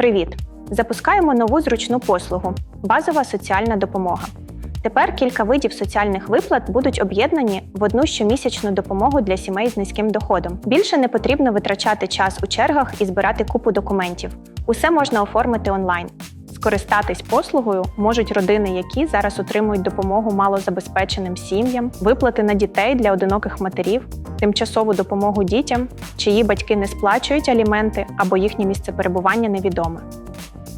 Привіт! Запускаємо нову зручну послугу базова соціальна допомога. Тепер кілька видів соціальних виплат будуть об'єднані в одну щомісячну допомогу для сімей з низьким доходом. Більше не потрібно витрачати час у чергах і збирати купу документів. Усе можна оформити онлайн. Скористатись послугою можуть родини, які зараз отримують допомогу малозабезпеченим сім'ям, виплати на дітей для одиноких матерів, тимчасову допомогу дітям, чиї батьки не сплачують аліменти або їхнє місце перебування невідоме.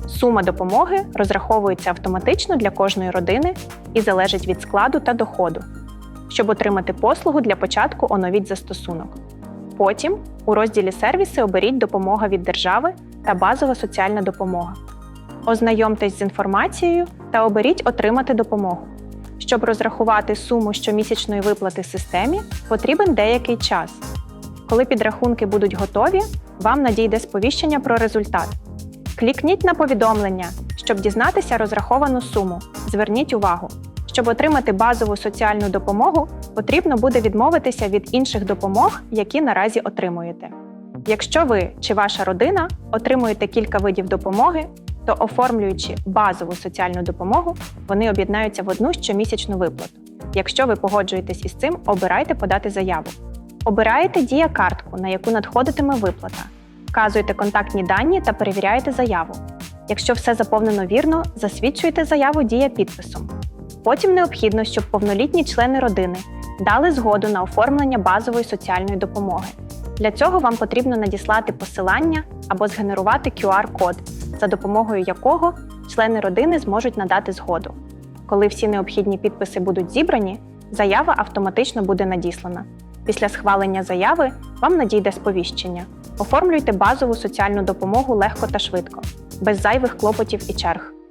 Сума допомоги розраховується автоматично для кожної родини і залежить від складу та доходу. Щоб отримати послугу для початку оновіть застосунок. Потім у розділі Сервіси оберіть Допомога від держави та базова соціальна допомога. Ознайомтесь з інформацією та оберіть Отримати допомогу. Щоб розрахувати суму щомісячної виплати системі, потрібен деякий час. Коли підрахунки будуть готові, вам надійде сповіщення про результат. Клікніть на повідомлення, щоб дізнатися розраховану суму. Зверніть увагу, щоб отримати базову соціальну допомогу, потрібно буде відмовитися від інших допомог, які наразі отримуєте. Якщо ви чи ваша родина отримуєте кілька видів допомоги, то оформлюючи базову соціальну допомогу, вони об'єднаються в одну щомісячну виплату. Якщо ви погоджуєтесь із цим, обирайте подати заяву. Обираєте дія картку, на яку надходитиме виплата. Вказуєте контактні дані та перевіряєте заяву. Якщо все заповнено вірно, засвідчуєте заяву дія підписом. Потім необхідно, щоб повнолітні члени родини дали згоду на оформлення базової соціальної допомоги. Для цього вам потрібно надіслати посилання або згенерувати QR-код, за допомогою якого члени родини зможуть надати згоду. Коли всі необхідні підписи будуть зібрані, заява автоматично буде надіслана. Після схвалення заяви вам надійде сповіщення. Оформлюйте базову соціальну допомогу легко та швидко, без зайвих клопотів і черг.